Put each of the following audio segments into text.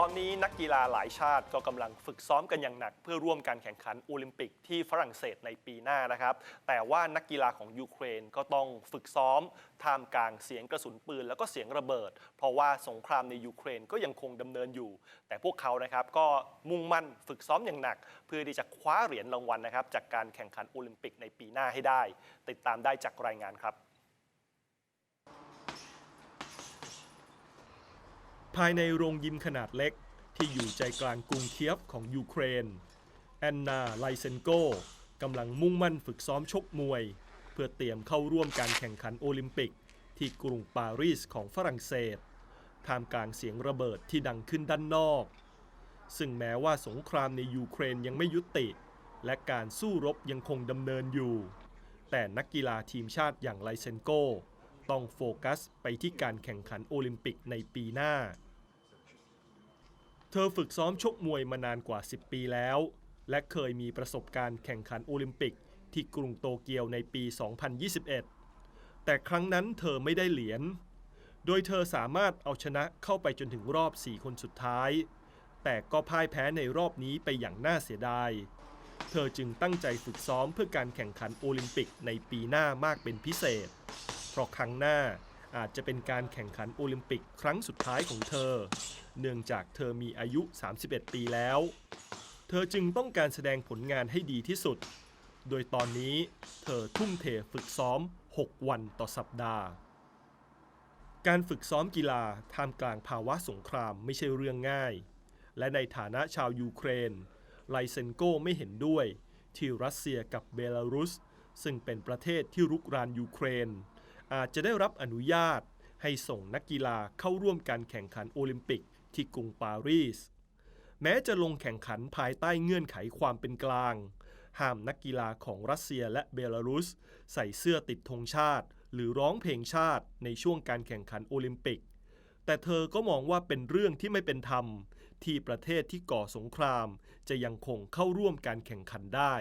ตอนนี้นักกีฬาหลายชาติก็กำลังฝึกซ้อมกันอย่างหนัก เพื่อร่วมการแข่งขันโอลิมปิกที่ฝรั่งเศสในปีหน้านะครับ แต่ว่านักกีฬาของยูเครนก็ต้องฝึกซ้อมท่ามกลางเสียงกระสุนปืน แล้วก็เสียงระเบิด เพราะว่าสงครามในยูเครนก็ยังคงดำเนินอยู่ แต่พวกเขานะครับก็มุ่งมั่นฝึกซ้อมอย่างหนัก เพื่อที่จะคว้าเหรียญรางวัลนะครับจากการแข่งขันโอลิมปิกในปีหน้าให้ได้ ติดตามได้จากรายงานครับ ภายในโรงยิมขนาดเล็ก ที่อยู่ใจกลางกรุงเคียฟของยูเครน แอนนาไลเซนโกกำลังมุ่งมั่นฝึกซ้อมชกมวย เพื่อเตรียมเข้าร่วมการแข่งขันโอลิมปิก ที่กรุงปารีสของฝรั่งเศสท่ามกลางเสียงระเบิดที่ดังขึ้นด้านนอก ซึ่งแม้ว่าสงครามในยูเครนยังไม่ยุติ และการสู้รบยังคงดำเนินอยู่ แต่นักกีฬาทีมชาติอย่างไลเซนโกต้องโฟกัสไปที่การแข่งขันโอลิมปิกในปีหน้า ธอฝึกซ้อมชกมวยมานานกว่า 10 ปีแล้ว และเคยมีประสบการณ์แข่งขันโอลิมปิกที่กรุงโตเกียวในปี 2021 แต่ครั้งนั้นเธอไม่ได้เหรียญ โดยเธอสามารถเอาชนะเข้าไปจนถึงรอบ 4 คนสุดท้าย แต่ก็พ่ายแพ้ในรอบนี้ไปอย่างน่าเสียดาย เธอจึงตั้งใจฝึกซ้อมเพื่อการแข่งขันโอลิมปิกในปีหน้ามากเป็นพิเศษ เพราะครั้งหน้า อาจจะเป็นการแข่งขันโอลิมปิกครั้งสุดท้ายของเธอ เนื่องจากเธอมีอายุ 31 ปีแล้ว เธอจึงต้องการแสดงผลงานให้ดีที่สุด โดยตอนนี้เธอทุ่มเทฝึกซ้อม 6 วันต่อสัปดาห์ การฝึกซ้อมกีฬาท่ามกลางภาวะสงครามไม่ใช่เรื่องง่าย และในฐานะชาวยูเครน ไลเซนโกไม่เห็นด้วย ที่รัสเซียกับเบลารุส ซึ่งเป็นประเทศที่รุกรานยูเครน อาจจะได้รับอนุญาต ให้ส่งนักกีฬาเข้าร่วมการแข่งขันโอลิมปิกที่กรุงปารีส แม้จะลงแข่งขันภายใต้เงื่อนไขความเป็นกลาง ห้ามนักกีฬาของรัสเซียและเบลารุส ใส่เสื้อติดธงชาติ หรือร้องเพลงชาติในช่วงการแข่งขันโอลิมปิก แต่เธอก็มองว่าเป็นเรื่องที่ไม่เป็นธรรม ที่ประเทศที่ก่อสงคราม จะยังคงเข้าร่วมการแข่งขันได้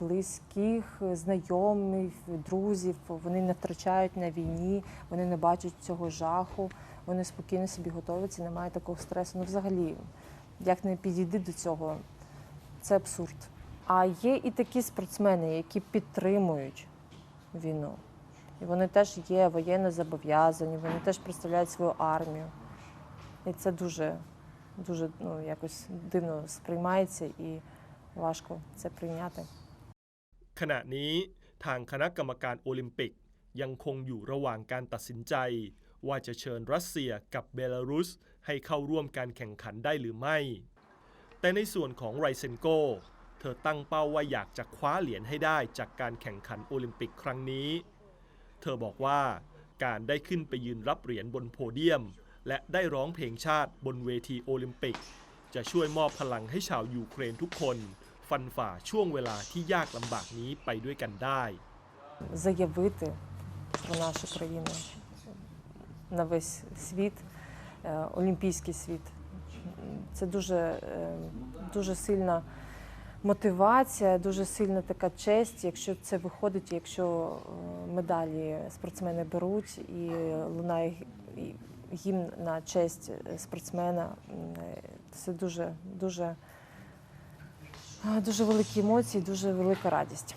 близьких, знайомих, друзів. Вони не втрачають на війні, вони не бачать цього жаху, вони спокійно собі готуються, немає такого стресу. Ну, взагалі, як не підійди до цього, це абсурд. А є і такі спортсмени, які підтримують війну. І вони теж є воєнно зобов'язані, вони теж представляють свою армію. І це дуже, дуже ну, якось дивно сприймається і важко це прийняти. ขณะนี้ทางคณะกรรมการโอลิมปิกยังคงอยู่ระหว่างการตัดสินใจ ว่าจะเชิญรัสเซียกับเบลารุส ให้เข้าร่วมการแข่งขันได้หรือไม่ แต่ในส่วนของไรเซนโก เธอตั้งเป้าว่าอยากจะคว้าเหรียญให้ได้จากการแข่งขันโอลิมปิกครั้งนี้ เธอบอกว่าการได้ขึ้นไปยืนรับเหรียญบนโพเดียม และได้ร้องเพลงชาติบนเวทีโอลิมปิก จะช่วยมอบพลังให้ชาวยูเครนทุกคน ฟันฝ่าช่วงเวลาที่ยากลำบากนี้ไปด้วยกันได้ заявити про нашу країну на весь світ, е, олімпійський світ. Це дуже, е, дуже сильна мотивація, дуже сильна така честь, якщо це виходить, якщо е, медалі спортсмени беруть і лунає гі- гімн на честь спортсмена. М, е, Це дуже, дуже, е, дуже великі емоції, дуже велика радість.